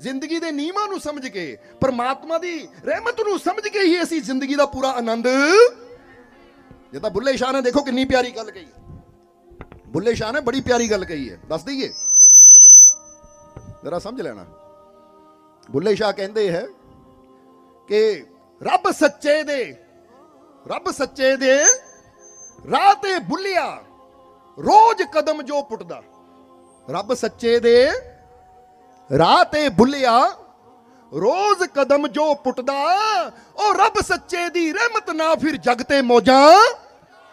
ਜ਼ਿੰਦਗੀ ਦੇ ਨਿਯਮਾਂ ਨੂੰ ਸਮਝ ਕੇ, ਪਰਮਾਤਮਾ ਦੀ ਰਹਿਮਤ ਨੂੰ ਸਮਝ ਕੇ ਹੀ ਅਸੀਂ ਜ਼ਿੰਦਗੀ ਦਾ ਪੂਰਾ ਆਨੰਦ ਜੇ ਤਾਂ ਬੁੱਲੇ ਸ਼ਾਹ ਨੇ ਦੇਖੋ ਕਿੰਨੀ ਪਿਆਰੀ ਗੱਲ ਕਹੀ ਹੈ। ਬੁੱਲੇ ਸ਼ਾਹ ਨੇ ਬੜੀ ਪਿਆਰੀ ਗੱਲ ਕਹੀ ਹੈ। ਦੱਸ ਦਈਏ। ਜਰਾ ਸਮਝ ਲੈਣਾ। ਬੁੱਲੇ ਸ਼ਾਹ ਕਹਿੰਦੇ ਹੈ ਕਿ ਰੱਬ ਸੱਚੇ ਦੇ, ਰੱਬ ਸੱਚੇ ਦੇ ਰਾਹ ਤੇ ਬੁੱਲਿਆ, ਰੋਜ਼ ਕਦਮ ਜੋ ਪੁੱਟਦਾ, ਰੱਬ ਸੱਚੇ ਦੇ ਰਾਹ ਤੇ ਭੁੱਲਿਆ ਰੋਜ਼ ਕਦਮ ਜੋ ਪੁੱਟਦਾ, ਉਹ ਰੱਬ ਸੱਚੇ ਦੀ ਰਹਿਮਤ ਨਾ ਫਿਰ ਜਗ ਤੇ ਮੌਜਾਂ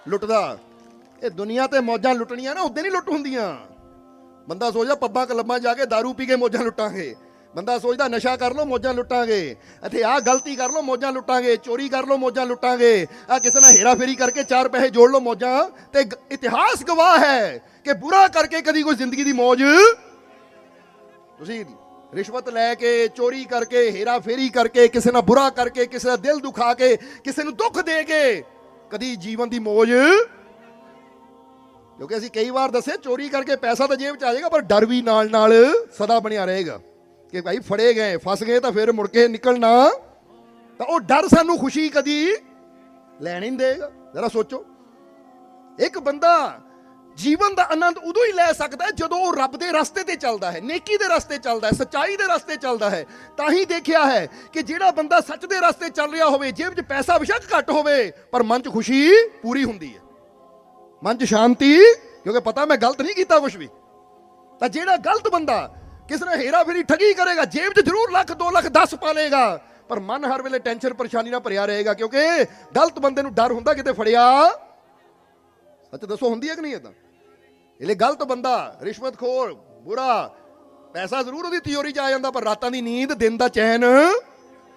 ਲੁੱਟਦਾ। ਇਹ ਦੁਨੀਆ ਤੇ ਮੌਜਾਂ ਲੁੱਟਣੀਆਂ ਨਾ, ਉਦੋਂ ਨਹੀਂ ਲੁੱਟ ਹੁੰਦੀਆਂ। ਬੰਦਾ ਸੋਚਦਾ ਪੱਬਾਂ ਕਲੱਬਾਂ ਜਾ ਕੇ दारू ਪੀ ਕੇ ਮੌਜਾਂ ਲੁੱਟਾਂਗੇ। ਬੰਦਾ ਸੋਚਦਾ ਨਸ਼ਾ ਕਰ ਲਓ, ਮੌਜਾਂ ਲੁੱਟਾਂਗੇ। ਇੱਥੇ ਆਹ ਗਲਤੀ ਕਰ ਲਓ, ਮੌਜਾਂ ਲੁੱਟਾਂਗੇ। ਚੋਰੀ ਕਰ ਲਓ, ਮੌਜਾਂ ਲੁੱਟਾਂਗੇ। ਆ ਕਿਸੇ ਨਾਲ ਹੇਰਾ ਫੇਰੀ ਕਰਕੇ ਚਾਰ ਪੈਸੇ ਜੋੜ ਲਓ, ਮੌਜਾਂ। ਤੇ ਇਤਿਹਾਸ ਗਵਾਹ ਹੈ ਕਿ ਬੁਰਾ ਕਰਕੇ ਕਦੀ ਕੋਈ ਜ਼ਿੰਦਗੀ ਦੀ ਮੌਜ ਤੁਸੀਂ ਰਿਸ਼ਵਤ ਲੈ ਕੇ, ਚੋਰੀ ਕਰਕੇ ਹੇਰਾ ਫੇਰੀ ਕਰਕੇ, ਕਿਸੇ ਨਾਲ ਬੁਰਾ ਕਰਕੇ, ਕਿਸੇ ਦਾ ਦਿਲ ਦੁਖਾ ਕੇ, ਕਿਸੇ ਨੂੰ ਦੁੱਖ ਦੇ ਕੇ ਕਦੀ ਜੀਵਨ ਦੀ ਮੌਜ ਕਿਉਂਕਿ ਅਸੀਂ ਕਈ ਵਾਰ ਦੱਸਿਆ ਚੋਰੀ ਕਰਕੇ ਪੈਸਾ ਤਾਂ ਜੇਬ ਚ ਆ ਜਾਏਗਾ, ਪਰ ਡਰ ਵੀ ਨਾਲ ਨਾਲ ਸਦਾ ਬਣਿਆ ਰਹੇਗਾ ਕਿ ਭਾਈ ਫੜੇ ਗਏ, ਫਸ ਗਏ ਤਾਂ ਫਿਰ ਮੁੜ ਕੇ ਨਿਕਲਣਾ। ਤਾਂ ਉਹ ਡਰ ਸਾਨੂੰ ਖੁਸ਼ੀ ਕਦੀ ਲੈਣ ਹੀ ਨਹੀਂ ਦੇਗਾ ਜ਼ਰਾ ਸੋਚੋ। ਇੱਕ ਬੰਦਾ ਜੀਵਨ ਦਾ ਆਨੰਦ ਉਦੋਂ ਹੀ ਲੈ ਸਕਦਾ ਹੈ ਜਦੋਂ ਉਹ ਰੱਬ ਦੇ ਰਸਤੇ ਤੇ ਚੱਲਦਾ ਹੈ, ਨੇਕੀ ਦੇ ਰਸਤੇ ਚੱਲਦਾ ਹੈ, ਸੱਚਾਈ ਦੇ ਰਸਤੇ ਚੱਲਦਾ ਹੈ। ਤਾਂ ਹੀ ਦੇਖਿਆ ਹੈ ਕਿ ਜਿਹੜਾ ਬੰਦਾ ਸੱਚ ਦੇ ਰਸਤੇ ਚੱਲ ਰਿਹਾ ਹੋਵੇ, ਜੇਬ 'ਚ ਪੈਸਾ ਬਿਸ਼ੱਕ ਘੱਟ ਹੋਵੇ, ਪਰ ਮਨ 'ਚ ਖੁਸ਼ੀ ਪੂਰੀ ਹੁੰਦੀ ਹੈ। ਮਨ 'ਚ ਸ਼ਾਂਤੀ, ਕਿਉਂਕਿ ਪਤਾ ਮੈਂ ਗਲਤ ਨਹੀਂ ਕੀਤਾ ਕੁਝ ਵੀ। ਤਾਂ ਜਿਹੜਾ ਗਲਤ ਬੰਦਾ ਕਿਸ ਨੇ ਹੇਰਾ ਫੇਰੀ ਠਗੀ ਕਰੇਗਾ, ਜੇਬ 'ਚ ਜ਼ਰੂਰ ਲੱਖ 2 ਲੱਖ 10 ਪਾ ਲੇਗਾ ਪਰ ਮਨ ਹਰ ਵੇਲੇ ਟੈਨਸ਼ਨ, ਪਰੇਸ਼ਾਨੀ ਨਾਲ ਭਰਿਆ ਰਹੇਗਾ, ਕਿਉਂਕਿ ਗਲਤ ਬੰਦੇ ਨੂੰ ਡਰ ਹੁੰਦਾ ਕਿਤੇ ਫੜਿਆ। ਸੱਚ ਦੱਸੋ ਹੁੰਦੀ ਹੈ ਕਿ ਨਹੀਂ ਇਹ ਤਾਂ ਇਹਲੇ ਗਲਤ ਬੰਦਾ ਰਿਸ਼ਵਤਖੋਰ ਬੁਰਾ। ਪੈਸਾ ਜ਼ਰੂਰ ਉਹਦੀ ਤਿਉਰੀ ਚ ਆ ਜਾਂਦਾ, ਪਰ ਰਾਤਾਂ ਦੀ ਨੀਂਦ, ਦਿਨ ਦਾ ਚੈਨ,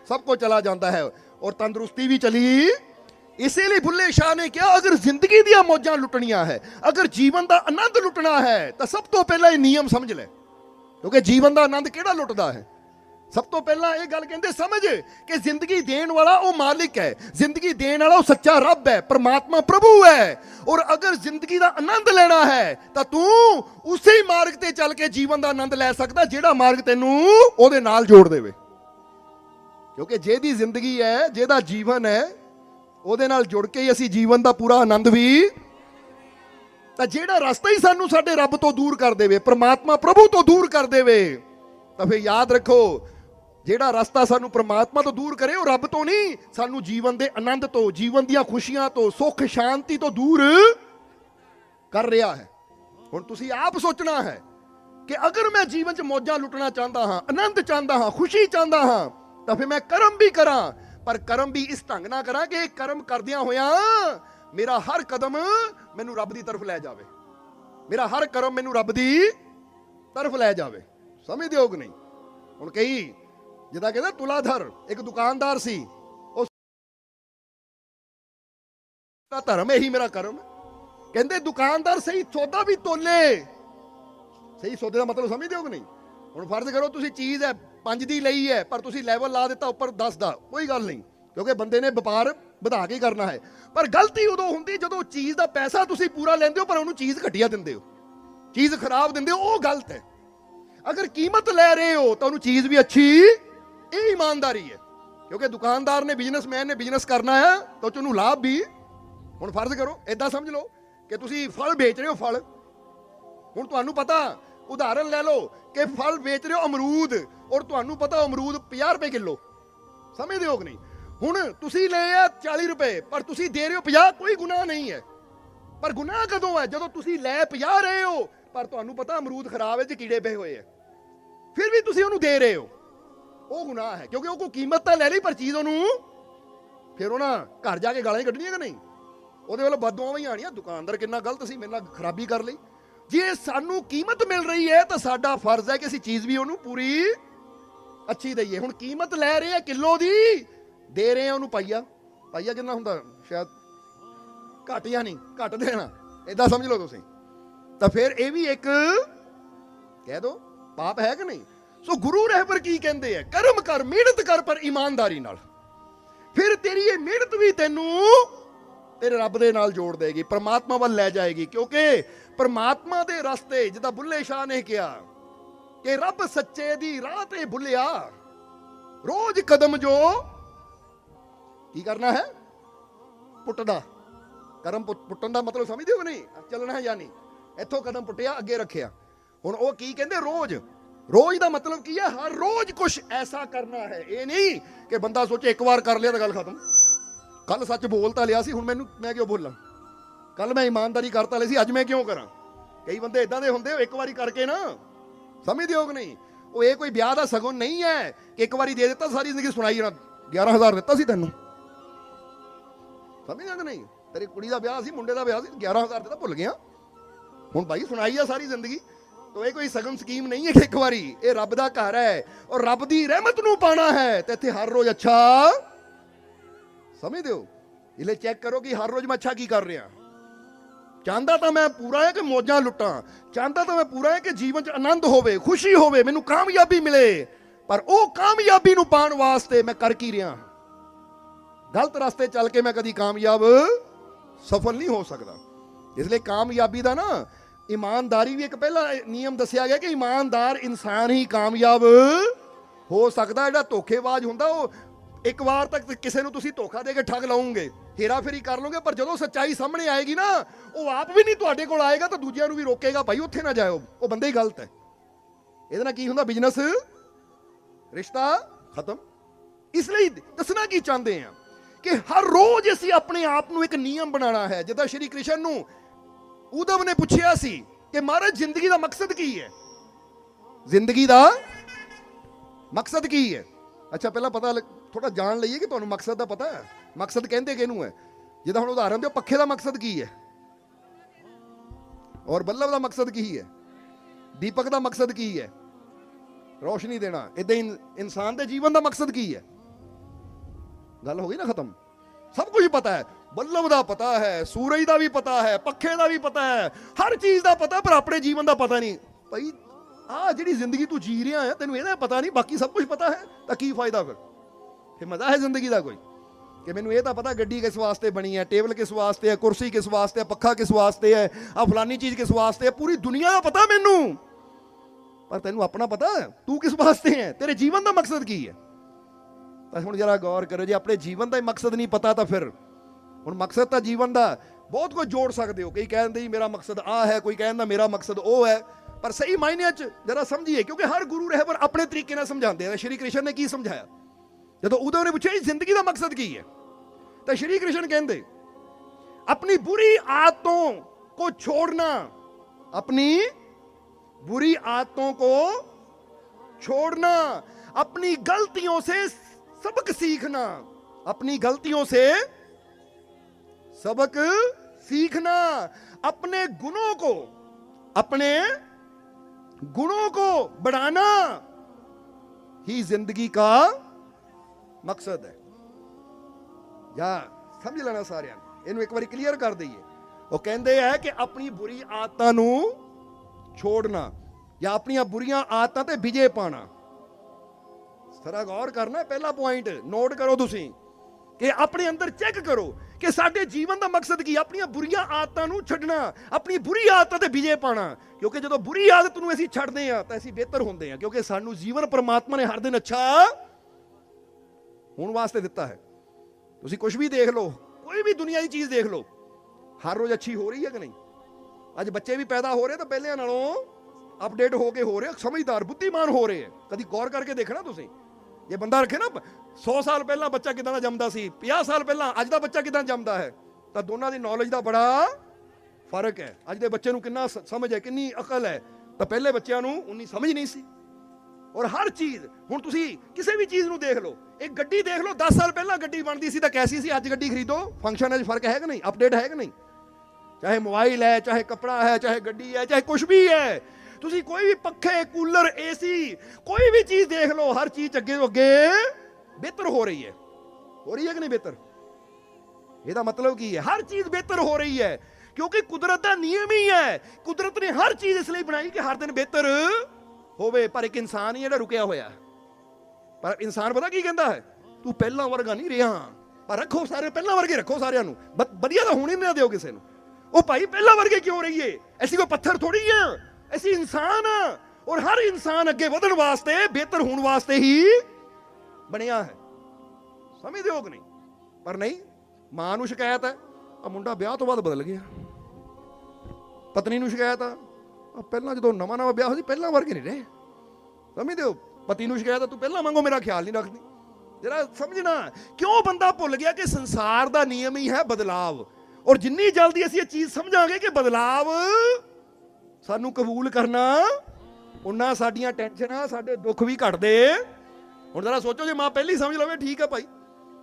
ਸਭ ਕੁਝ ਚਲਾ ਜਾਂਦਾ ਹੈ। ਔਰ ਤੰਦਰੁਸਤੀ ਵੀ ਚਲੀ। ਇਸੇ ਲਈ ਬੁੱਲੇ ਸ਼ਾਹ ਨੇ ਕਿਹਾ, ਅਗਰ ਜ਼ਿੰਦਗੀ ਦੀਆਂ ਮੌਜਾਂ ਲੁੱਟਣੀਆਂ ਹੈ, ਅਗਰ ਜੀਵਨ ਦਾ ਆਨੰਦ ਲੁੱਟਣਾ ਹੈ, ਤਾਂ ਸਭ ਤੋਂ ਪਹਿਲਾਂ ਇਹ ਨਿਯਮ ਸਮਝ ਲੈ। ਕਿਉਂਕਿ ਜੀਵਨ ਦਾ ਆਨੰਦ ਕਿਹੜਾ ਲੁੱਟਦਾ ਹੈ? ਸਭ ਤੋਂ ਪਹਿਲਾਂ ਇਹ ਗੱਲ ਕਹਿੰਦੇ, ਸਮਝ ਕਿ ਜ਼ਿੰਦਗੀ ਦੇਣ ਵਾਲਾ ਉਹ ਮਾਲਿਕ ਹੈ। ਜ਼ਿੰਦਗੀ ਦੇਣ ਵਾਲਾ ਉਹ ਸੱਚਾ ਰੱਬ ਹੈ, ਪਰਮਾਤਮਾ ਪ੍ਰਭੂ ਹੈ। ਔਰ ਅਗਰ ਜ਼ਿੰਦਗੀ ਦਾ ਆਨੰਦ ਲੈਣਾ ਹੈ, ਤਾਂ ਤੂੰ ਉਸੇ ਮਾਰਗ ਤੇ ਚੱਲ ਕੇ ਜੀਵਨ ਦਾ ਆਨੰਦ ਲੈ ਸਕਦਾ, ਜਿਹੜਾ ਮਾਰਗ ਤੈਨੂੰ ਉਹਦੇ ਨਾਲ ਜੋੜ ਦੇਵੇ। ਕਿਉਂਕਿ ਜਿਹਦੀ ਜ਼ਿੰਦਗੀ ਹੈ, ਜਿਹਦਾ ਜੀਵਨ ਹੈ, ਉਹਦੇ ਨਾਲ ਜੁੜ ਕੇ ਹੀ ਅਸੀਂ ਜੀਵਨ ਦਾ ਪੂਰਾ ਆਨੰਦ ਵੀ ਤਾਂ ਜਿਹੜਾ ਰਸਤਾ ਹੀ ਸਾਨੂੰ ਸਾਡੇ ਰੱਬ ਤੋਂ ਦੂਰ ਕਰ ਦੇਵੇ, ਪ੍ਰਮਾਤਮਾ ਪ੍ਰਭੂ ਤੋਂ ਦੂਰ ਕਰ ਦੇਵੇ, ਤਾਂ ਫਿਰ ਯਾਦ ਰੱਖੋ ਜਿਹੜਾ ਰਸਤਾ ਸਾਨੂੰ ਪ੍ਰਮਾਤਮਾ ਤੋਂ ਦੂਰ ਕਰੇ, ਉਹ ਰੱਬ ਤੋਂ ਨਹੀਂ। ਸਾਨੂੰ ਜੀਵਨ ਦੇ ਆਨੰਦ ਤੋਂ, ਜੀਵਨ ਦੀਆਂ ਖੁਸ਼ੀਆਂ ਤੋਂ, ਸੁੱਖ, ਸ਼ਾਂਤੀ ਤੋਂ ਦੂਰ ਕਰ ਰਿਹਾ ਹੈ। ਹੁਣ ਤੁਸੀਂ ਆਪ ਸੋਚਣਾ ਹੈ ਕਿ ਅਗਰ ਮੈਂ ਜੀਵਨ 'ਚ ਮੌਜਾਂ ਲੁੱਟਣਾ ਚਾਹੁੰਦਾ ਹਾਂ, ਆਨੰਦ ਚਾਹੁੰਦਾ ਹਾਂ, ਖੁਸ਼ੀ ਚਾਹੁੰਦਾ ਹਾਂ, ਤਾਂ ਫਿਰ ਮੈਂ ਕਰਮ ਵੀ ਕਰਾਂ। ਪਰ ਕਰਮ ਵੀ ਇਸ ਢੰਗ ਨਾਲ ਕਰਾਂ ਕਿ ਇਹ ਕਰਮ ਕਰਦਿਆਂ ਹੋਇਆਂ ਮੇਰਾ ਹਰ ਕਦਮ ਮੈਨੂੰ ਰੱਬ ਦੀ ਤਰਫ ਲੈ ਜਾਵੇ। ਮੇਰਾ ਹਰ ਕਰਮ ਮੈਨੂੰ ਰੱਬ ਦੀ ਤਰਫ ਲੈ ਜਾਵੇ। ਸਮਝਦੇ ਹੋ ਕਿ ਨਹੀਂ? ਹੁਣ ਕਈ ਜਿੱਦਾਂ ਕਹਿੰਦਾ ਤੁਲਾਧਰ, ਇੱਕ ਦੁਕਾਨਦਾਰ ਸੀ, ਉਹ ਦਾ ਧਰਮ ਇਹੀ ਮੇਰਾ ਕਰਮ ਕਹਿੰਦੇ ਦੁਕਾਨਦਾਰ ਸਹੀ ਸੌਦਾ ਵੀ ਤੋਲੇ। ਸਹੀ ਸੌਦੇ ਦਾ ਮਤਲਬ ਸਮਝਦੇ ਹੋ ਕਿ ਨਹੀਂ? ਹੁਣ ਫਰਜ਼ ਕਰੋ ਤੁਸੀਂ ਚੀਜ਼ ਹੈ 5 ਦੀ ਲਈ ਹੈ, ਪਰ ਤੁਸੀਂ ਲੈਵਲ ਲਾ ਦਿੱਤਾ ਉੱਪਰ 10 ਦਾ, ਕੋਈ ਗੱਲ ਨਹੀਂ। ਕਿਉਂਕਿ ਬੰਦੇ ਨੇ ਵਪਾਰ ਵਧਾ ਕੇ ਕਰਨਾ ਹੈ। ਪਰ ਗਲਤੀ ਉਦੋਂ ਹੁੰਦੀ ਜਦੋਂ ਚੀਜ਼ ਦਾ ਪੈਸਾ ਤੁਸੀਂ ਪੂਰਾ ਲੈਂਦੇ ਹੋ, ਪਰ ਉਹਨੂੰ ਚੀਜ਼ ਘਟੀਆ ਦਿੰਦੇ ਹੋ। ਚੀਜ਼ ਖਰਾਬ ਦਿੰਦੇ ਹੋ, ਉਹ ਗਲਤ ਹੈ। ਅਗਰ ਕੀਮਤ ਲੈ ਰਹੇ ਹੋ ਤਾਂ ਉਹਨੂੰ ਚੀਜ਼ ਵੀ ਅੱਛੀ ਇਹ ਇਮਾਨਦਾਰੀ ਹੈ। ਕਿਉਂਕਿ ਦੁਕਾਨਦਾਰ ਨੇ ਬਿਜ਼ਨਸਮੈਨ ਨੇ ਬਿਜ਼ਨਸ ਕਰਨਾ ਹੈ, ਤਾਂ ਤੁਹਾਨੂੰ ਲਾਭ ਵੀ। ਹੁਣ ਫਰਜ਼ ਕਰੋ ਐਦਾਂ ਸਮਝ ਲਓ ਕਿ ਤੁਸੀਂ ਫਲ ਵੇਚ ਰਹੇ ਹੋ, ਫਲ। ਹੁਣ ਤੁਹਾਨੂੰ ਪਤਾ, ਉਦਾਹਰਨ ਲੈ ਲਓ ਕਿ ਫਲ ਵੇਚ ਰਹੇ ਹੋ ਅਮਰੂਦ, ਔਰ ਤੁਹਾਨੂੰ ਪਤਾ ਅਮਰੂਦ 50 ਰੁਪਏ ਕਿਲੋ। ਸਮਝਦੇ ਹੋ ਕਿ ਨਹੀਂ? ਹੁਣ ਤੁਸੀਂ ਲਏ ਆ 40 ਰੁਪਏ, ਪਰ ਤੁਸੀਂ ਦੇ ਰਹੇ ਹੋ 50 ਕੋਈ ਗੁਨਾਹ ਨਹੀਂ ਹੈ। ਪਰ ਗੁਨਾਹ ਕਦੋਂ ਹੈ? ਜਦੋਂ ਤੁਸੀਂ ਲੈ 50 ਰਹੇ ਹੋ, ਪਰ ਤੁਹਾਨੂੰ ਪਤਾ ਅਮਰੂਦ ਖਰਾਬ ਹੈ ਤੇ ਕੀੜੇ ਪਏ ਹੋਏ ਆ ਫਿਰ ਵੀ ਤੁਸੀਂ ਉਹਨੂੰ ਦੇ ਰਹੇ ਹੋ। ਉਹ ਗੁਨਾਹ ਹੈ, ਕਿਉਂਕਿ ਉਹ ਕੋਈ ਕੀਮਤ ਤਾਂ ਲੈ ਲਈ ਪਰ ਚੀਜ਼ ਉਹਨੂੰ। ਫਿਰ ਉਹਨਾਂ ਘਰ ਜਾ ਕੇ ਗਾਲਾਂ ਹੀ ਕੱਢਣੀਆਂ ਕਿ ਨਹੀਂ? ਉਹਦੇ ਵੱਲੋਂ ਬਦਦੁਆਵਾਂ ਹੀ ਆਣੀਆਂ ਦੁਕਾਨਦਾਰ ਕਿੰਨਾ ਗਲਤ ਸੀ, ਮੇਰੇ ਨਾਲ ਖਰਾਬੀ ਕਰ ਲਈ। ਜੇ ਸਾਨੂੰ ਕੀਮਤ ਮਿਲ ਰਹੀ ਹੈ ਤਾਂ ਸਾਡਾ ਫਰਜ਼ ਹੈ ਕਿ ਅਸੀਂ ਚੀਜ਼ ਵੀ ਉਹਨੂੰ ਪੂਰੀ ਅੱਛੀ ਦਈਏ। ਹੁਣ ਕੀਮਤ ਲੈ ਰਹੇ ਆ ਕਿਲੋ ਦੀ, ਦੇ ਰਹੇ ਆ ਉਹਨੂੰ ਪਾਈਆ। ਪਾਈਆ ਕਿੰਨਾ ਹੁੰਦਾ? ਸ਼ਾਇਦ ਘੱਟ ਜਾਂ ਨਹੀਂ? ਘੱਟ ਦੇਣਾ। ਇਦਾਂ ਸਮਝ ਲਓ ਤੁਸੀਂ। ਤਾਂ ਫਿਰ ਇਹ ਵੀ ਇੱਕ, ਕਹਿ ਦੋ, ਪਾਪ ਹੈ ਕਿ ਨਹੀਂ? ਸੋ ਗੁਰੂ ਰਹਿਬਰ ਕੀ ਕਹਿੰਦੇ ਆ ਕਰਮ ਕਰ, ਮਿਹਨਤ ਕਰ ਪਰ ਇਮਾਨਦਾਰੀ ਨਾਲ। ਫਿਰ ਤੇਰੀ ਇਹ ਮਿਹਨਤ ਵੀ ਤੈਨੂੰ ਤੇਰੇ ਰੱਬ ਦੇ ਨਾਲ ਜੋੜ ਦੇਗੀ, ਪ੍ਰਮਾਤਮਾ ਵੱਲ ਲੈ ਜਾਏਗੀ, ਕਿਉਂਕਿ ਪ੍ਰਮਾਤਮਾ ਦੇ ਰਸਤੇ ਜਿੱਦਾਂ ਬੁੱਲੇ ਸ਼ਾਹ ਨੇ ਕਿਹਾ ਕਿ ਰੱਬ ਸੱਚੇ ਦੀ ਰਾਹ ਤੇ ਭੁੱਲਿਆ ਰੋਜ਼ ਕਦਮ ਜੋ ਕੀ ਕਰਨਾ ਹੈ? ਪੁੱਟਦਾ। ਕਰਮ ਪੁੱਟਣ ਦਾ ਮਤਲਬ ਸਮਝਦੇ ਹੋ ਨਹੀਂ? ਚੱਲਣਾ ਹੈ ਜਾਂ ਨਹੀਂ? ਇੱਥੋਂ ਕਦਮ ਪੁੱਟਿਆ, ਅੱਗੇ ਰੱਖਿਆ। ਹੁਣ ਉਹ ਕੀ ਕਹਿੰਦੇ? ਰੋਜ਼ ਰੋਜ਼ ਦਾ ਮਤਲਬ ਕੀ ਹੈ ਹਰ ਰੋਜ਼ ਕੁਝ ਐਸਾ ਕਰਨਾ ਹੈ। ਇਹ ਨਹੀਂ ਕਿ ਬੰਦਾ ਸੋਚੇ ਇੱਕ ਵਾਰ ਕਰ ਲਿਆ ਤਾਂ ਗੱਲ ਖਤਮ। ਕੱਲ ਸੱਚ ਬੋਲ ਤਾਂ ਲਿਆ ਸੀ, ਹੁਣ ਮੈਨੂੰ ਮੈਂ ਕਿਉਂ ਬੋਲਾਂ? ਕੱਲ ਮੈਂ ਇਮਾਨਦਾਰੀ ਕਰਤਾ ਲਈ ਸੀ, ਅੱਜ ਮੈਂ ਕਿਉਂ ਕਰਾਂ? ਕਈ ਬੰਦੇ ਇਦਾਂ ਦੇ ਹੁੰਦੇ ਇੱਕ ਵਾਰੀ ਕਰਕੇ ਨਾ, ਸਮਝਦੇ ਹੋ ਕਿ ਨਹੀਂ? ਉਹ ਇਹ ਕੋਈ ਵਿਆਹ ਦਾ ਸਗਨ ਨਹੀਂ ਹੈ ਕਿ ਇੱਕ ਵਾਰੀ ਦੇ ਦਿੱਤਾ, ਸਾਰੀ ਜ਼ਿੰਦਗੀ ਸੁਣਾਈ ਜਾਣਾ 11000 ਦਿੱਤਾ ਸੀ ਤੈਨੂੰ। ਸਮਝਿਆ ਕਿ ਨਹੀਂ? ਤੇਰੀ ਕੁੜੀ ਦਾ ਵਿਆਹ ਸੀ, ਮੁੰਡੇ ਦਾ ਵਿਆਹ ਸੀ 11000 ਦਿੱਤਾ ਭੁੱਲ ਗਿਆ। ਹੁਣ ਭਾਈ ਸੁਣਾਈ ਆ ਸਾਰੀ ਜ਼ਿੰਦਗੀ। ਤੋ ਇਹ ਕੋਈ ਸਗਮ ਸਕੀਮ ਨਹੀਂ ਹੈ ਕਿ ਇੱਕ ਵਾਰੀ? ਇਹ ਰੱਬ ਦਾ ਘਰ ਹੈ ਔਰ ਰੱਬ ਦੀ ਰਹਿਮਤ ਨੂੰ ਪਾਣਾ ਹੈ ਤੇ ਇੱਥੇ ਹਰ ਰੋਜ਼ ਅੱਛਾ ਸਮਝਦੇ ਹੋ? ਇਲੇ ਚੈੱਕ ਕਰੋ ਕਿ ਹਰ ਰੋਜ਼ ਮੈਂ ਅੱਛਾ ਕੀ ਕਰ ਰਿਹਾ। ਚਾਹੁੰਦਾ ਤਾਂ ਮੈਂ ਪੂਰਾ ਹੈ ਕਿ ਮੌਜਾਂ ਲੁੱਟਾਂ। ਚਾਹੁੰਦਾ ਤਾਂ ਮੈਂ ਪੂਰਾ ਹੈ ਕਿ ਜੀਵਨ 'ਚ ਆਨੰਦ ਹੋਵੇ, ਖੁਸ਼ੀ ਹੋਵੇ, ਮੈਨੂੰ ਕਾਮਯਾਬੀ ਮਿਲੇ। ਪਰ ਉਹ ਕਾਮਯਾਬੀ ਨੂੰ ਪਾਉਣ ਵਾਸਤੇ ਮੈਂ ਕਰ ਕੀ ਰਿਹਾ? ਗਲਤ ਰਸਤੇ ਚੱਲ ਕੇ ਮੈਂ ਕਦੀ ਕਾਮਯਾਬ ਸਫਲ ਨਹੀਂ ਹੋ ਸਕਦਾ। ਇਸ ਲਈ ਕਾਮਯਾਬੀ ਦਾ ਨਾ ਇਮਾਨਦਾਰੀ ਵੀ ਇੱਕ ਪਹਿਲਾ ਨਿਯਮ ਦੱਸਿਆ ਗਿਆ ਕਿ ਇਮਾਨਦਾਰ ਇਨਸਾਨ ਹੀ ਕਾਮਯਾਬ ਹੋ ਸਕਦਾ, ਜਿਹੜਾ ਧੋਖੇਬਾਜ਼ ਹੁੰਦਾ, ਉਹ ਇੱਕ ਵਾਰ ਤੱਕ ਕਿਸੇ ਨੂੰ ਤੁਸੀਂ ਧੋਖਾ ਦੇ ਕੇ ਠੱਗ ਲਾਉਂਗੇ ਹੇਰਾਫੇਰੀ ਕਰ ਲਓਗੇ, ਪਰ ਜਦੋਂ ਸੱਚਾਈ ਸਾਹਮਣੇ ਆਏਗੀ ਨਾ, ਉਹ ਆਪ ਵੀ ਨਹੀਂ ਤੁਹਾਡੇ ਕੋਲ ਆਏਗਾ ਤਾਂ ਦੂਜਿਆਂ ਨੂੰ ਵੀ ਰੋਕੇਗਾ, ਭਾਈ ਉੱਥੇ ਨਾ ਜਾਇਓ, ਉਹ ਬੰਦੇ ਹੀ ਗਲਤ ਹੈ। ਇਹਦੇ ਨਾਲ ਕੀ ਹੁੰਦਾ, ਬਿਜ਼ਨਸ, ਰਿਸ਼ਤਾ ਖਤਮ। ਇਸ ਲਈ ਦੱਸਣਾ ਕੀ ਚਾਹੁੰਦੇ ਆ ਕਿ ਹਰ ਰੋਜ਼ ਅਸੀਂ ਆਪਣੇ ਆਪ ਨੂੰ ਇੱਕ ਨਿਯਮ ਬਣਾਉਣਾ ਹੈ, ਜਿੱਦਾਂ ਸ਼੍ਰੀ ਕ੍ਰਿਸ਼ਨ ਨੂੰ ਉਦਵ ਨੇ ਪੁੱਛਿਆ ਸੀ ਕਿ ਮਹਾਰਾਜ, ਜ਼ਿੰਦਗੀ ਦਾ ਮਕਸਦ ਕੀ ਹੈ? ਜ਼ਿੰਦਗੀ ਦਾ ਮਕਸਦ ਕੀ ਹੈ? ਅੱਛਾ, ਪਹਿਲਾਂ ਪਤਾ ਥੋੜਾ ਜਾਣ ਲਈਏ ਕਿ ਤੁਹਾਨੂੰ ਮਕਸਦ ਦਾ ਪਤਾ ਹੈ। ਮਕਸਦ ਕਹਿੰਦੇ ਕਿਹਨੂੰ ਹੈ? ਜਿੱਦਾਂ ਹੁਣ ਉਦਾਹਰਨ ਦਿਓ, ਪੱਖੇ ਦਾ ਮਕਸਦ ਕੀ ਹੈ? ਔਰ ਬੱਲਬ ਦਾ ਮਕਸਦ ਕੀ ਹੈ? ਦੀਪਕ ਦਾ ਮਕਸਦ ਕੀ ਹੈ? ਰੋਸ਼ਨੀ ਦੇਣਾ ਇਦਾਂ ਇਨਸਾਨ ਦੇ ਜੀਵਨ ਦਾ ਮਕਸਦ ਕੀ ਹੈ? ਗੱਲ ਹੋ ਗਈ ਨਾ ਖਤਮ? ਸਭ ਕੁਝ ਪਤਾ ਹੈ। ਬੱਲਬ ਦਾ ਪਤਾ ਹੈ, ਸੂਰਜ ਦਾ ਵੀ ਪਤਾ ਹੈ, ਪੱਖੇ ਦਾ ਵੀ ਪਤਾ ਹੈ। ਹਰ ਚੀਜ਼ ਦਾ ਪਤਾ, ਪਰ ਆਪਣੇ ਜੀਵਨ ਦਾ ਪਤਾ ਨਹੀਂ। ਭਾਈ ਆ ਜਿਹੜੀ ਜ਼ਿੰਦਗੀ ਤੂੰ ਜੀ ਰਿਹਾ ਹੈ, ਤੈਨੂੰ ਇਹਦਾ ਪਤਾ ਨਹੀਂ, ਬਾਕੀ ਸਭ ਕੁਝ ਪਤਾ ਹੈ। ਤਾਂ ਕੀ ਫਾਇਦਾ ਫਿਰ? ਫਿਰ ਮਜ਼ਾ ਹੈ ਜ਼ਿੰਦਗੀ ਦਾ ਕੋਈ? ਕਿ ਮੈਨੂੰ ਇਹ ਤਾਂ ਪਤਾ ਗੱਡੀ ਕਿਸ ਵਾਸਤੇ ਬਣੀ ਹੈ, ਟੇਬਲ ਕਿਸ ਵਾਸਤੇ ਹੈ, ਕੁਰਸੀ ਕਿਸ ਵਾਸਤੇ ਹੈ, ਪੱਖਾ ਕਿਸ ਵਾਸਤੇ ਹੈ ਆ ਫਲਾਨੀ ਚੀਜ਼ ਕਿਸ ਵਾਸਤੇ ਹੈ, ਪੂਰੀ ਦੁਨੀਆ ਦਾ ਪਤਾ ਮੈਨੂੰ। ਪਰ ਤੈਨੂੰ ਆਪਣਾ ਪਤਾ ਤੂੰ ਕਿਸ ਵਾਸਤੇ ਹੈ, ਤੇਰੇ ਜੀਵਨ ਦਾ ਮਕਸਦ ਕੀ ਹੈ? ਤਾਂ ਹੁਣ ਜਰਾ ਗੌਰ ਕਰੋ ਜੇ ਆਪਣੇ ਜੀਵਨ ਦਾ ਹੀ ਮਕਸਦ ਨਹੀਂ ਪਤਾ ਤਾਂ ਫਿਰ ਹੁਣ ਮਕਸਦ ਤਾਂ ਜੀਵਨ ਦਾ ਬਹੁਤ ਕੁਝ ਜੋੜ ਸਕਦੇ ਹੋ ਕਈ ਕਹਿੰਦੇ ਜੀ ਮੇਰਾ ਮਕਸਦ ਆ ਹੈ ਕੋਈ ਕਹਿੰਦਾ ਮੇਰਾ ਮਕਸਦ ਉਹ ਹੈ ਪਰ ਸਹੀ ਮਾਇਨਿਆਂ 'ਚ ਜਰਾ ਸਮਝੀਏ ਕਿਉਂਕਿ ਹਰ ਗੁਰੂ ਰਹਿਬਰ ਆਪਣੇ ਤਰੀਕੇ ਨਾਲ ਸਮਝਾਉਂਦੇ ਆ ਸ਼੍ਰੀ ਕ੍ਰਿਸ਼ਨ ਨੇ ਕੀ ਸਮਝਾਇਆ ਜਦੋਂ ਉਦੋਂ ਨੇ ਪੁੱਛਿਆ ਇਹ ਜ਼ਿੰਦਗੀ ਦਾ ਮਕਸਦ ਕੀ ਹੈ ਤਾਂ ਸ਼੍ਰੀ ਕ੍ਰਿਸ਼ਨ ਕਹਿੰਦੇ अपनी बुरी आदतों को छोड़ना अपनी बुरी आदतों को छोड़ना अपनी गलतियों से सबक सीखना अपनी गलतियों से सबक सीखना अपने गुणों को अपने गुणों को बढ़ाना ही जिंदगी का मकसद है ਜਾਂ ਸਮਝ ਲੈਣਾ ਸਾਰਿਆਂ ਨੇ ਇਹਨੂੰ ਇੱਕ ਵਾਰੀ ਕਲੀਅਰ ਕਰ ਦਈਏ ਉਹ ਕਹਿੰਦੇ ਆ ਕਿ ਆਪਣੀ ਬੁਰੀ ਆਦਤਾਂ ਨੂੰ ਛੋੜਨਾ ਜਾਂ ਆਪਣੀਆਂ ਬੁਰੀਆਂ ਆਦਤਾਂ ਤੇ ਵਿਜੇ ਪਾਣਾ ਸਰਾ ਗੌਰ ਕਰਨਾ ਪਹਿਲਾ ਪੁਆਇੰਟ ਨੋਟ ਕਰੋ ਤੁਸੀਂ ਕਿ ਆਪਣੇ ਅੰਦਰ ਚੈੱਕ ਕਰੋ ਕਿ ਸਾਡੇ ਜੀਵਨ ਦਾ ਮਕਸਦ ਕੀ ਆਪਣੀਆਂ ਬੁਰੀਆਂ ਆਦਤਾਂ ਨੂੰ ਛੱਡਣਾ, ਆਪਣੀ ਬੁਰੀ ਆਦਤਾਂ ਤੇ ਵਿਜੇ ਪਾਣਾ ਕਿਉਂਕਿ ਜਦੋਂ ਬੁਰੀ ਆਦਤ ਨੂੰ ਅਸੀਂ ਛੱਡਦੇ ਹਾਂ, ਤਾਂ ਅਸੀਂ ਬਿਹਤਰ ਹੁੰਦੇ ਹਾਂ, ਕਿਉਂਕਿ ਸਾਨੂੰ ਜੀਵਨ ਪਰਮਾਤਮਾ ਨੇ ਹਰ ਦਿਨ ਅੱਛਾ ਹੋਣ ਵਾਸਤੇ ਦਿੱਤਾ ਹੈ। ਤੁਸੀਂ ਕੁਝ ਵੀ ਦੇਖ ਲਓ, ਕੋਈ ਵੀ ਦੁਨੀਆ ਦੀ ਚੀਜ਼ ਦੇਖ ਲਓ, ਹਰ ਰੋਜ਼ ਅੱਛੀ ਹੋ ਰਹੀ ਹੈ ਕਿ ਨਹੀਂ? ਅੱਜ ਬੱਚੇ ਵੀ ਪੈਦਾ ਹੋ ਰਹੇ ਤਾਂ ਪਹਿਲਿਆਂ ਨਾਲੋਂ ਅਪਡੇਟ ਹੋ ਕੇ ਹੋ ਰਹੇ ਸਮਝਦਾਰ, ਬੁੱਧੀਮਾਨ ਹੋ ਰਹੇ ਹੈ ਕਦੀ ਗੌਰ ਕਰਕੇ ਦੇਖਣਾ ਤੁਸੀਂ। ਜੇ ਬੰਦਾ ਰੱਖੇ ਨਾ 100 ਸਾਲ ਪਹਿਲਾਂ ਬੱਚਾ ਕਿਦਾਂ ਦਾ ਜੰਮਦਾ ਸੀ? 50 ਸਾਲ ਪਹਿਲਾਂ, ਅੱਜ ਦਾ ਬੱਚਾ ਕਿਦਾਂ ਜੰਮਦਾ ਹੈ? ਤਾਂ ਦੋਨਾਂ ਦੀ ਨੌਲੇਜ ਦਾ ਬੜਾ ਫ਼ਰਕ ਹੈ। ਅੱਜ ਦੇ ਬੱਚੇ ਨੂੰ ਕਿੰਨਾ ਸਮਝ ਹੈ, ਕਿੰਨੀ ਅਕਲ ਹੈ। ਤਾਂ ਪਹਿਲੇ ਬੱਚਿਆਂ ਨੂੰ ਉਨੀ ਸਮਝ ਨਹੀਂ ਸੀ। ਔਰ ਹਰ ਚੀਜ਼, ਹੁਣ ਤੁਸੀਂ ਕਿਸੇ ਵੀ ਚੀਜ਼ ਨੂੰ ਦੇਖ ਲਓ, ਇੱਕ ਗੱਡੀ ਦੇਖ ਲਓ 10 ਸਾਲ ਪਹਿਲਾਂ ਗੱਡੀ ਬਣਦੀ ਸੀ ਤਾਂ ਕੈਸੀ ਸੀ? ਅੱਜ ਗੱਡੀ ਖਰੀਦੋ। ਫੰਕਸ਼ਨ 'ਚ ਫ਼ਰਕ ਹੈ ਕਿ ਨਹੀਂ? ਅਪਡੇਟ ਹੈ ਕਿ ਨਹੀਂ? ਚਾਹੇ ਮੋਬਾਈਲ ਹੈ, ਚਾਹੇ ਕਪੜਾ ਹੈ, ਚਾਹੇ ਗੱਡੀ ਹੈ, ਚਾਹੇ ਕੁਝ ਵੀ ਹੈ। ਤੁਸੀਂ ਕੋਈ ਵੀ ਪੱਖੇ, ਕੂਲਰ, ਏਸੀ, ਕੋਈ ਵੀ ਚੀਜ਼ ਦੇਖ ਲਓ, ਹਰ ਚੀਜ਼ ਅੱਗੇ ਤੋਂ ਅੱਗੇ ਬਿਹਤਰ ਹੋ ਰਹੀ ਹੈ। ਹੋ ਰਹੀ ਹੈ ਕਿ ਨਹੀਂ ਬਿਹਤਰ? ਇਹਦਾ ਮਤਲਬ ਕੀ ਹੈ? ਹਰ ਚੀਜ਼ ਬਿਹਤਰ ਹੋ ਰਹੀ ਹੈ, ਕਿਉਂਕਿ ਕੁਦਰਤ ਦਾ ਨਿਯਮ ਹੀ ਹੈ। ਕੁਦਰਤ ਨੇ ਹਰ ਚੀਜ਼ ਇਸ ਲਈ ਬਣਾਈ ਕਿ ਹਰ ਦਿਨ ਬਿਹਤਰ ਹੋਵੇ, ਪਰ ਇੱਕ ਇਨਸਾਨ ਹੀ ਜਿਹੜਾ ਰੁਕਿਆ ਹੋਇਆ। ਪਰ ਇਨਸਾਨ ਪਤਾ ਕੀ ਕਹਿੰਦਾ ਹੈ? ਤੂੰ ਪਹਿਲਾਂ ਵਰਗਾ ਨਹੀਂ ਰਿਹਾ। ਪਰ ਰੱਖੋ ਸਾਰੇ, ਪਹਿਲਾਂ ਵਰਗੇ ਰੱਖੋ ਸਾਰਿਆਂ ਨੂੰ। ਬ- ਵਧੀਆ ਤਾਂ ਹੋਣੀ ਨਾ ਦਿਓ ਕਿਸੇ ਨੂੰ। ਉਹ ਭਾਈ, ਪਹਿਲਾਂ ਵਰਗੇ ਕਿਉਂ ਰਹੀਏ? ਅਸੀਂ ਕੋਈ ਪੱਥਰ ਥੋੜੀ ਆ? ਅਸੀਂ ਇਨਸਾਨ ਆ ਔਰ ਹਰ ਇਨਸਾਨ ਅੱਗੇ ਵਧਣ ਵਾਸਤੇ, ਬਿਹਤਰ ਹੋਣ ਵਾਸਤੇ ਹੀ ਬਣਿਆ ਹੈ। ਸਮਝਦੇ ਹੋ ਕਿ ਨਹੀਂ। ਪਰ ਨਹੀਂ, ਮਾਂ ਨੂੰ ਸ਼ਿਕਾਇਤ ਹੈ ਆ ਮੁੰਡਾ ਵਿਆਹ ਤੋਂ ਬਾਅਦ ਬਦਲ ਗਿਆ। ਪਤਨੀ ਨੂੰ ਸ਼ਿਕਾਇਤ ਆ, ਆਹ ਪਹਿਲਾਂ ਜਦੋਂ ਨਵਾਂ ਨਵਾਂ ਵਿਆਹ ਹੋਇਆ ਸੀ, ਪਹਿਲਾਂ ਵਰਗੇ ਨਹੀਂ ਰਹੇ। ਸਮਝਦੇ ਹੋ ਪਤੀ ਨੂੰ ਸ਼ਿਕਾਇਤ ਆ, ਤੂੰ ਪਹਿਲਾਂ ਮੰਗੋ ਮੇਰਾ ਖਿਆਲ ਨਹੀਂ ਰੱਖਦੀ। ਜਿਹੜਾ ਸਮਝਣਾ, ਕਿਉਂ ਬੰਦਾ ਭੁੱਲ ਗਿਆ ਕਿ ਸੰਸਾਰ ਦਾ ਨਿਯਮ ਹੀ ਹੈ ਬਦਲਾਵ? ਔਰ ਜਿੰਨੀ ਜਲਦੀ ਅਸੀਂ ਇਹ ਚੀਜ਼ ਸਮਝਾਂਗੇ ਕਿ ਬਦਲਾਵ ਸਾਨੂੰ ਕਬੂਲ ਕਰਨਾ, ਉਹਨਾਂ ਸਾਡੀਆਂ ਟੈਨਸ਼ਨਾਂ ਸਾਡੇ ਦੁੱਖ ਵੀ ਘਟਦੇ। ਹੁਣ ਜਰਾ ਸੋਚੋ, ਜੇ ਮਾਂ ਪਹਿਲੀ ਸਮਝ ਲਵੇ, ਠੀਕ ਹੈ ਭਾਈ।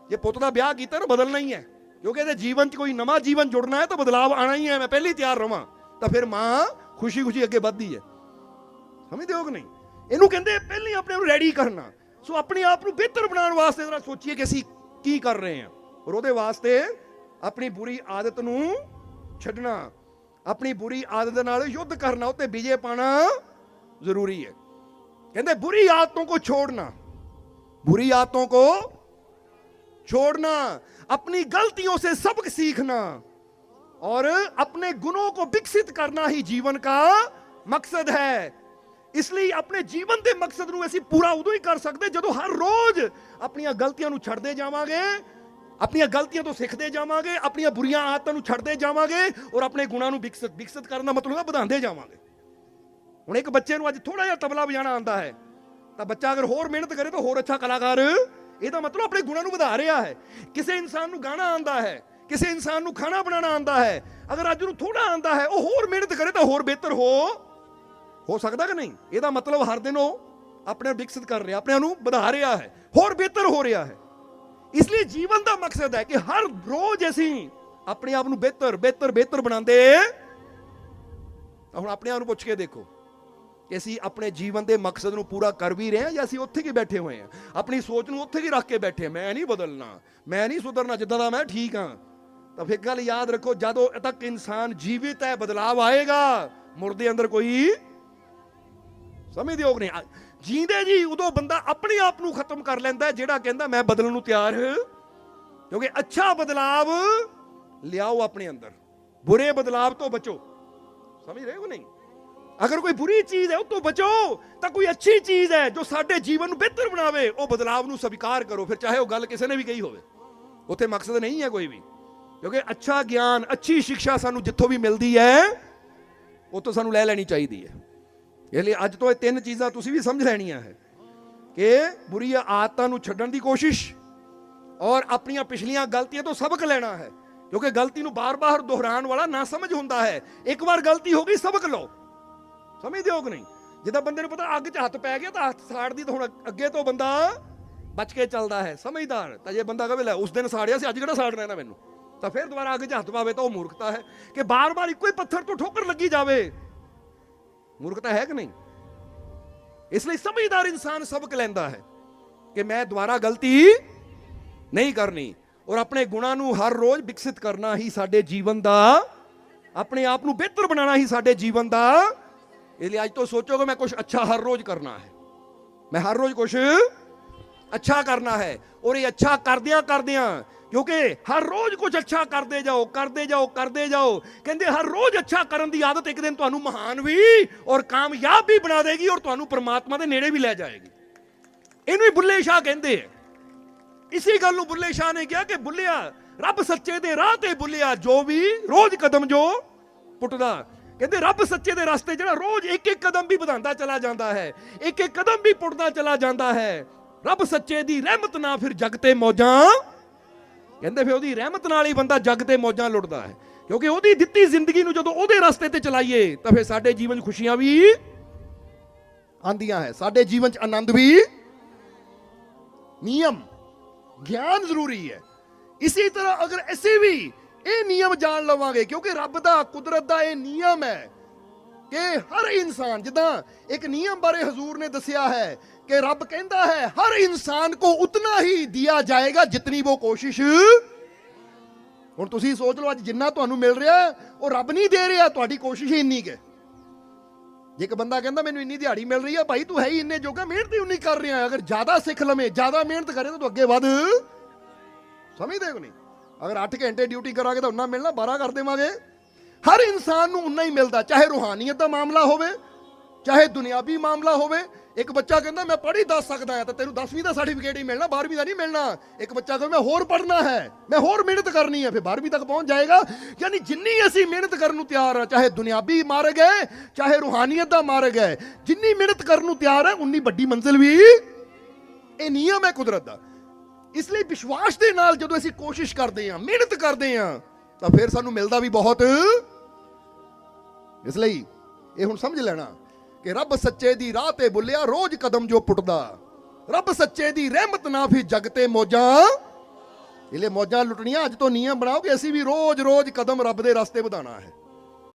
ਜੇ ਪੁੱਤ ਦਾ ਵਿਆਹ ਕੀਤਾ, ਤਾਂ ਬਦਲਣਾ ਹੀ ਹੈ। ਕਿਉਂਕਿ ਇਹਦੇ ਜੀਵਨ 'ਚ ਕੋਈ ਨਵਾਂ ਜੀਵਨ ਜੁੜਨਾ ਹੈ, ਤਾਂ ਬਦਲਾਵ ਆਣਾ ਹੀ ਹੈ। ਮੈਂ ਪਹਿਲੀ ਤਿਆਰ ਰਵਾਂ, ਤਾਂ ਫਿਰ ਮਾਂ ਖੁਸ਼ੀ-ਖੁਸ਼ੀ ਅੱਗੇ ਵੱਧਦੀ ਹੈ। ਸਮਝਦੇ ਹੋ ਕਿ ਨਹੀਂ? ਇਹਨੂੰ ਕਹਿੰਦੇ ਪਹਿਲੀ ਆਪਣੇ ਆਪ ਨੂੰ ਰੈਡੀ ਕਰਨਾ। ਸੋ ਆਪਣੇ ਆਪ ਨੂੰ ਬਿਹਤਰ ਬਣਾਉਣ ਵਾਸਤੇ ਜਰਾ ਸੋਚੀਏ ਕਿ ਅਸੀਂ ਕੀ ਕਰ ਰਹੇ ਹਾਂ। ਔਰ ਉਹਦੇ ਵਾਸਤੇ ਆਪਣੀ ਬੁਰੀ ਆਦਤ ਨੂੰ ਛੱਡਣਾ। ਆਪਣੀ ਬੁਰੀ ਆਦਤ ਨਾਲ ਯੁੱਧ ਕਰਨਾ ਉੱਤੇ ਵਿਜੇ ਪਾਣਾ ਜ਼ਰੂਰੀ ਹੈ ਕਹਿੰਦੇ बुरी आदतों को छोड़ना बुरी आदतों को छोड़ना अपनी गलतियों से सबक सीखना और अपने गुणों को विकसित करना ही जीवन का ਮਕਸਦ ਹੈ ਇਸ ਲਈ ਆਪਣੇ ਜੀਵਨ ਦੇ ਮਕਸਦ ਨੂੰ ਅਸੀਂ ਪੂਰਾ ਉਦੋਂ ਹੀ ਕਰ ਸਕਦੇ ਜਦੋਂ ਹਰ ਰੋਜ਼ ਆਪਣੀਆਂ ਗਲਤੀਆਂ ਨੂੰ ਛੱਡਦੇ ਜਾਵਾਂਗੇ ਆਪਣੀਆਂ ਗਲਤੀਆਂ ਤੋਂ ਸਿੱਖਦੇ ਜਾਵਾਂਗੇ, ਆਪਣੀਆਂ ਬੁਰੀਆਂ ਆਦਤਾਂ ਨੂੰ ਛੱਡਦੇ ਜਾਵਾਂਗੇ ਔਰ ਆਪਣੇ ਗੁਣਾਂ ਨੂੰ ਵਿਕਸਿਤ ਵਿਕਸਿਤ ਕਰਨ ਦਾ ਮਤਲਬ ਹੈ ਵਧਾਉਂਦੇ ਜਾਵਾਂਗੇ। ਹੁਣ ਇੱਕ ਬੱਚੇ ਨੂੰ ਅੱਜ ਥੋੜਾ ਜਿਹਾ ਤਬਲਾ ਵਜਾਣਾ ਆਉਂਦਾ ਹੈ, ਤਾਂ ਬੱਚਾ ਅਗਰ ਹੋਰ ਮਿਹਨਤ ਕਰੇ ਤਾਂ ਹੋਰ ਅੱਛਾ ਕਲਾਕਾਰ, ਇਹਦਾ ਮਤਲਬ ਆਪਣੇ ਗੁਣਾਂ ਨੂੰ ਵਧਾ ਰਿਹਾ ਹੈ। ਕਿਸੇ ਇਨਸਾਨ ਨੂੰ ਗਾਣਾ ਆਉਂਦਾ ਹੈ, ਕਿਸੇ ਇਨਸਾਨ ਨੂੰ ਖਾਣਾ ਬਣਾਉਣਾ ਆਉਂਦਾ ਹੈ, ਅਗਰ ਅੱਜ ਨੂੰ ਥੋੜਾ ਆਉਂਦਾ ਹੈ, ਉਹ ਹੋਰ ਮਿਹਨਤ ਕਰੇ ਤਾਂ ਹੋਰ ਬਿਹਤਰ ਹੋ। ਹੋ ਸਕਦਾ ਕਿ ਨਹੀਂ? ਇਹਦਾ ਮਤਲਬ ਹਰ ਦਿਨ ਉਹ ਆਪਣੇ ਵਿਕਸਿਤ ਕਰ ਰਿਹਾ, ਆਪਣੇ ਨੂੰ ਵਧਾ ਰਿਹਾ ਹੈ, ਹੋਰ ਬਿਹਤਰ ਹੋ ਰਿਹਾ ਹੈ। ਇਸ ਲਈ ਜੀਵਨ ਦਾ ਮਕਸਦ ਹੈ ਕਿ ਹਰ ਰੋਜ਼ ਅਸੀਂ ਆਪਣੇ ਆਪ ਨੂੰ ਬਿਹਤਰ ਬਿਹਤਰ ਬਿਹਤਰ ਬਣਾਉਂਦੇ ਤਾਂ ਹੁਣ ਆਪਣੇ ਆਪ ਨੂੰ ਪੁੱਛ ਕੇ ਦੇਖੋ ਕਿ ਅਸੀਂ ਆਪਣੇ ਜੀਵਨ ਦੇ ਮਕਸਦ ਨੂੰ ਪੂਰਾ ਕਰ ਵੀ ਰਹੇ ਹਾਂ ਜਾਂ ਅਸੀਂ ਉੱਥੇ ਹੀ ਬੈਠੇ ਹੋਏ ਹਾਂ? ਆਪਣੀ ਸੋਚ ਨੂੰ ਉੱਥੇ ਹੀ ਰੱਖ ਕੇ ਬੈਠੇ ਮੈਂ ਨਹੀਂ ਬਦਲਣਾ, ਮੈਂ ਨਹੀਂ ਸੁਧਰਨਾ, ਜਿੱਦਾਂ ਦਾ ਮੈਂ ਠੀਕ ਹਾਂ। ਤਾਂ ਫਿਰ ਗੱਲ ਯਾਦ ਰੱਖੋ, ਜਦੋਂ ਤੱਕ ਇਨਸਾਨ ਜੀਵਿਤ ਹੈ, ਬਦਲਾਵ ਆਏਗਾ ਮੁਰਦੇ ਅੰਦਰ ਕੋਈ ਸਮਝਦੇ ਹੋ ਕਿ ਨਹੀਂ? ਜੀਂਦੇ ਜੀ, ਉਦੋਂ ਬੰਦਾ ਆਪਣੇ ਆਪ ਨੂੰ ਖਤਮ ਕਰ ਲੈਂਦਾ ਜਿਹੜਾ ਕਹਿੰਦਾ ਮੈਂ ਬਦਲਣ ਨੂੰ ਤਿਆਰ ਕਿਉਂਕਿ ਅੱਛਾ ਬਦਲਾਵ ਲਿਆਓ ਆਪਣੇ ਅੰਦਰ। ਬੁਰੇ ਬਦਲਾਵ ਤੋਂ ਬਚੋ। ਸਮਝ ਰਹੇ ਹੋ ਨਹੀਂ? ਅਗਰ ਕੋਈ ਬੁਰੀ ਚੀਜ਼ ਹੈ ਉਹ ਤੋਂ ਬਚੋ। ਤਾਂ ਕੋਈ ਅੱਛੀ ਚੀਜ਼ ਹੈ, ਜੋ ਸਾਡੇ ਜੀਵਨ ਨੂੰ ਬਿਹਤਰ ਬਣਾਵੇ, ਉਹ ਬਦਲਾਵ ਨੂੰ ਸਵੀਕਾਰ ਕਰੋ। ਫਿਰ ਚਾਹੇ ਉਹ ਗੱਲ ਕਿਸੇ ਨੇ ਵੀ ਕਹੀ ਹੋਵੇ। ਉੱਥੇ ਮਕਸਦ ਨਹੀਂ ਹੈ ਕੋਈ ਵੀ। ਕਿਉਂਕਿ ਅੱਛਾ ਗਿਆਨ, ਅੱਛੀ ਸਿੱਖਿਆ ਸਾਨੂੰ ਜਿੱਥੋਂ ਵੀ ਮਿਲਦੀ ਹੈ, ਉਹ ਤੋਂ ਸਾਨੂੰ ਲੈ ਲੈਣੀ ਚਾਹੀਦੀ ਹੈ। ਇਹ ਲਈ ਅੱਜ ਤੋਂ ਇਹ ਤਿੰਨ ਚੀਜ਼ਾਂ ਤੁਸੀਂ ਵੀ ਸਮਝ ਲੈਣੀਆਂ ਹੈ ਕਿ ਬੁਰੀਆਂ ਆਦਤਾਂ ਨੂੰ ਛੱਡਣ ਦੀ ਕੋਸ਼ਿਸ਼ ਔਰ ਆਪਣੀਆਂ ਪਿਛਲੀਆਂ ਗਲਤੀਆਂ ਤੋਂ ਸਬਕ ਲੈਣਾ ਹੈ, ਕਿਉਂਕਿ ਗਲਤੀ ਨੂੰ ਬਾਰ-ਬਾਰ ਦੁਹਰਾਉਣ ਵਾਲਾ ਨਾ ਸਮਝ ਹੁੰਦਾ ਹੈ। ਇੱਕ ਵਾਰ ਗਲਤੀ ਹੋ ਗਈ, ਸਬਕ ਲਓ। ਸਮਝਦੇ ਹੋ ਕਿ ਨਹੀਂ? ਜਿੱਦਾਂ ਬੰਦੇ ਨੂੰ ਪਤਾ ਅੱਗ 'ਚ ਹੱਥ ਪੈ ਗਿਆ ਤਾਂ ਹੱਥ ਸਾੜਦੀ ਤਾਂ ਹੁਣ ਅੱਗੇ ਤੋਂ ਬੰਦਾ ਬਚ ਕੇ ਚੱਲਦਾ ਹੈ, ਸਮਝਦਾਰ। ਤਾਂ ਜੇ ਬੰਦਾ ਕਹੇ, ਲੈ, ਉਸ ਦਿਨ ਸਾੜਿਆ ਸੀ, ਅੱਜ ਕਿਹੜਾ ਸਾੜਨਾ ਇਹਨਾਂ ਮੈਨੂੰ? ਤਾਂ ਫਿਰ ਦੁਬਾਰਾ ਅੱਗ 'ਚ ਹੱਥ ਪਾਵੇ ਤਾਂ ਉਹ ਮੂਰਖਤਾ ਹੈ ਕਿ ਬਾਰ-ਬਾਰ ਇੱਕੋ ਹੀ ਪੱਥਰ ਤੋਂ ਠੋਕਰ ਲੱਗੀ ਜਾਵੇ। ਮੂਰਖਤਾ ਹੈ ਕਿ ਨਹੀਂ? ਇਸ ਲਈ ਸਮਝਦਾਰ ਇਨਸਾਨ ਸਬਕ ਲੈਂਦਾ ਹੈ ਕਿ ਮੈਂ ਦੁਬਾਰਾ ਗਲਤੀ ਨਹੀਂ ਕਰਨੀ ਔਰ ਆਪਣੇ ਗੁਣਾਂ ਨੂੰ ਹਰ ਰੋਜ਼ ਵਿਕਸਿਤ ਕਰਨਾ ਹੀ ਸਾਡੇ ਜੀਵਨ ਦਾ, ਆਪਣੇ ਆਪ ਨੂੰ ਬਿਹਤਰ ਬਣਾਉਣਾ ਹੀ ਸਾਡੇ ਜੀਵਨ ਦਾ। ਇਸ ਲਈ ਅੱਜ ਤੋਂ ਸੋਚੋ ਕਿ ਮੈਂ ਕੁਝ ਅੱਛਾ ਹਰ ਰੋਜ਼ ਕਰਨਾ ਹੈ। ਮੈਂ ਹਰ ਰੋਜ਼ ਕੁਝ ਅੱਛਾ ਕਰਨਾ ਹੈ ਔਰ ਇਹ ਅੱਛਾ ਕਰਦਿਆਂ ਕਰਦਿਆਂ ਕਿਉਂਕਿ ਹਰ ਰੋਜ਼ ਕੁਝ ਅੱਛਾ ਕਰਦੇ ਜਾਓ ਕਰਦੇ ਜਾਓ ਕਰਦੇ ਜਾਓ। ਕਹਿੰਦੇ ਹਰ ਰੋਜ਼ ਅੱਛਾ ਕਰਨ ਦੀ ਆਦਤ ਇੱਕ ਦਿਨ ਤੁਹਾਨੂੰ ਮਹਾਨ ਵੀ ਔਰ ਕਾਮਯਾਬ ਵੀ ਬਣਾ ਦੇਗੀ ਔਰ ਤੁਹਾਨੂੰ ਪ੍ਰਮਾਤਮਾ ਦੇ ਨੇੜੇ ਵੀ ਲੈ ਜਾਏਗੀ। ਇਹਨੂੰ ਹੀ ਬੁੱਲੇ ਸ਼ਾਹ ਕਹਿੰਦੇ ਆ। ਇਸੇ ਗੱਲ ਨੂੰ ਬੁੱਲੇ ਸ਼ਾਹ ਨੇ ਕਿਹਾ ਕਿ ਬੁੱਲਿਆ, ਰੱਬ ਸੱਚੇ ਦੇ ਰਾਹ ਤੇ ਬੁੱਲਿਆ, ਜੋ ਵੀ ਰੋਜ਼ ਕਦਮ ਜੋ ਪੁੱਟਦਾ। ਕਹਿੰਦੇ ਰੱਬ ਸੱਚੇ ਦੇ ਰਸਤੇ ਜਿਹੜਾ ਰੋਜ਼ ਇੱਕ ਇੱਕ ਕਦਮ ਵੀ ਵਧਾਉਂਦਾ ਚਲਾ ਜਾਂਦਾ ਹੈ ਇੱਕ ਇੱਕ ਕਦਮ ਵੀ ਪੁੱਟਦਾ ਚਲਾ ਜਾਂਦਾ ਹੈ। ਰੱਬ ਸੱਚੇ ਦੀ ਰਹਿਮਤ ਨਾ ਫਿਰ ਜਗ ਤੇ ਮੌਜਾਂ ਕਹਿੰਦੇ ਫਿਰ ਉਹਦੀ ਰਹਿਮਤ ਨਾਲ ਹੀ ਬੰਦਾ ਜੱਗ ਤੇ ਮੌਜਾਂ ਲੁੱਟਦਾ ਹੈ। ਕਿਉਂਕਿ ਉਹਦੀ ਦਿੱਤੀ ਜ਼ਿੰਦਗੀ ਨੂੰ ਜਦੋਂ ਉਹਦੇ ਰਸਤੇ ਤੇ ਚਲਾਈਏ, ਤਾਂ ਫਿਰ ਸਾਡੇ ਜੀਵਨ 'ਚ ਖੁਸ਼ੀਆਂ ਵੀ ਆਂਦੀਆਂ ਹੈ। ਸਾਡੇ ਜੀਵਨ 'ਚ ਆਨੰਦ ਵੀ ਨਿਯਮ, ਗਿਆਨ ਜ਼ਰੂਰੀ ਹੈ। ਇਸੇ ਤਰ੍ਹਾਂ ਅਗਰ ਅਸੀਂ ਵੀ ਇਹ ਨਿਯਮ ਜਾਣ ਲਵਾਂਗੇ, ਕਿਉਂਕਿ ਰੱਬ ਦਾ, ਕੁਦਰਤ ਦਾ ਇਹ ਨਿਯਮ ਹੈ ਕਿ ਹਰ ਇਨਸਾਨ, ਜਿੱਦਾਂ ਇੱਕ ਨਿਯਮ ਬਾਰੇ ਹਜ਼ੂਰ ਨੇ ਦੱਸਿਆ ਹੈ ਕਿ ਰੱਬ ਕਹਿੰਦਾ ਹੈ ਹਰ ਇਨਸਾਨ ਕੋ ਉਤਨਾ ਹੀ ਦਿਆ ਜਾਏਗਾ ਜਿਤਨੀ ਉਹ ਕੋਸ਼ਿਸ਼ ਹੁਣ ਤੁਸੀਂ ਸੋਚ ਲਓ ਅੱਜ ਜਿੰਨਾ ਤੁਹਾਨੂੰ ਮਿਲ ਰਿਹਾ ਉਹ ਰੱਬ ਨਹੀਂ ਦੇ ਰਿਹਾ ਤੁਹਾਡੀ ਕੋਸ਼ਿਸ਼ ਹੀ ਇੰਨੀ ਕੁ ਜੇ ਇੱਕ ਬੰਦਾ ਕਹਿੰਦਾ ਮੈਨੂੰ ਇੰਨੀ ਦਿਹਾੜੀ ਮਿਲ ਰਹੀ ਆ ਭਾਈ ਤੂੰ ਹੈ ਹੀ ਇੰਨੇ ਜੋਗਾ ਮਿਹਨਤ ਹੀ ਉਨੀ ਕਰ ਰਿਹਾ ਅਗਰ ਜ਼ਿਆਦਾ ਸਿੱਖ ਲਵੇਂ ਜ਼ਿਆਦਾ ਮਿਹਨਤ ਕਰੇ ਤਾਂ ਤੂੰ ਅੱਗੇ ਵਧ ਸਮਝਦੇ ਹੋ ਨਹੀਂ ਅਗਰ 8 ਘੰਟੇ ਡਿਊਟੀ ਕਰਾਂਗੇ ਤਾਂ ਉਨਾ ਮਿਲਣਾ 12 ਕਰ ਦੇਵਾਂਗੇ ਹਰ ਇਨਸਾਨ ਨੂੰ ਉਨਾ ਹੀ ਮਿਲਦਾ ਚਾਹੇ ਰੂਹਾਨੀਅਤ ਦਾ ਮਾਮਲਾ ਹੋਵੇ ਚਾਹੇ ਦੁਨਿਆਵੀ ਮਾਮਲਾ ਹੋਵੇ ਇੱਕ ਬੱਚਾ ਕਹਿੰਦਾ, ਮੈਂ ਪੜ੍ਹ ਹੀ ਦੱਸ ਸਕਦਾ ਹਾਂ, ਤਾਂ ਤੈਨੂੰ 10ਵੀਂ ਦਾ ਸਰਟੀਫਿਕੇਟ ਹੀ ਮਿਲਣਾ 12ਵੀਂ ਦਾ ਨਹੀਂ ਮਿਲਣਾ। ਇੱਕ ਬੱਚਾ ਕਹਿੰਦਾ, ਮੈਂ ਹੋਰ ਪੜ੍ਹਨਾ ਹੈ, ਮੈਂ ਹੋਰ ਮਿਹਨਤ ਕਰਨੀ ਹੈ। ਫਿਰ 12ਵੀਂ ਤੱਕ ਪਹੁੰਚ ਜਾਏਗਾ। ਯਾਨੀ ਜਿੰਨੀ ਅਸੀਂ ਮਿਹਨਤ ਕਰਨ ਨੂੰ ਤਿਆਰ ਆ ਚਾਹੇ ਦੁਨਿਆਵੀ ਮਾਰਗ ਹੈ, ਚਾਹੇ ਰੂਹਾਨੀਅਤ ਦਾ ਮਾਰਗ ਹੈ, ਜਿੰਨੀ ਮਿਹਨਤ ਕਰਨ ਨੂੰ ਤਿਆਰ ਹੈ, ਉਨੀ ਵੱਡੀ ਮੰਜ਼ਿਲ ਵੀ ਇਹ ਨਿਯਮ ਹੈ ਕੁਦਰਤ ਦਾ। ਇਸ ਲਈ ਵਿਸ਼ਵਾਸ ਦੇ ਨਾਲ ਜਦੋਂ ਅਸੀਂ ਕੋਸ਼ਿਸ਼ ਕਰਦੇ ਹਾਂ, ਮਿਹਨਤ ਕਰਦੇ ਹਾਂ, ਤਾਂ ਫਿਰ ਸਾਨੂੰ ਮਿਲਦਾ ਵੀ ਬਹੁਤ। ਇਸ ਲਈ ਇਹ ਹੁਣ ਸਮਝ ਲੈਣਾ ਕਿ ਰੱਬ ਸੱਚੇ ਦੀ ਰਾਹ ਤੇ ਬੁੱਲਿਆ, ਰੋਜ਼ ਕਦਮ ਜੋ ਪੁੱਟਦਾ। ਰੱਬ ਸੱਚੇ ਦੀ ਰਹਿਮਤ ਨਾ ਵੀ ਜਗ ਤੇ ਮੋਜਾਂ। ਇਹਲੇ ਮੋਜਾਂ ਲੁੱਟਣੀਆਂ, ਅੱਜ ਤੋਂ ਨਿਯਮ ਬਣਾਓ ਕਿ ਅਸੀਂ ਵੀ ਰੋਜ਼-ਰੋਜ਼ ਕਦਮ ਰੱਬ ਦੇ ਰਸਤੇ ਵਧਾਣਾ ਹੈ।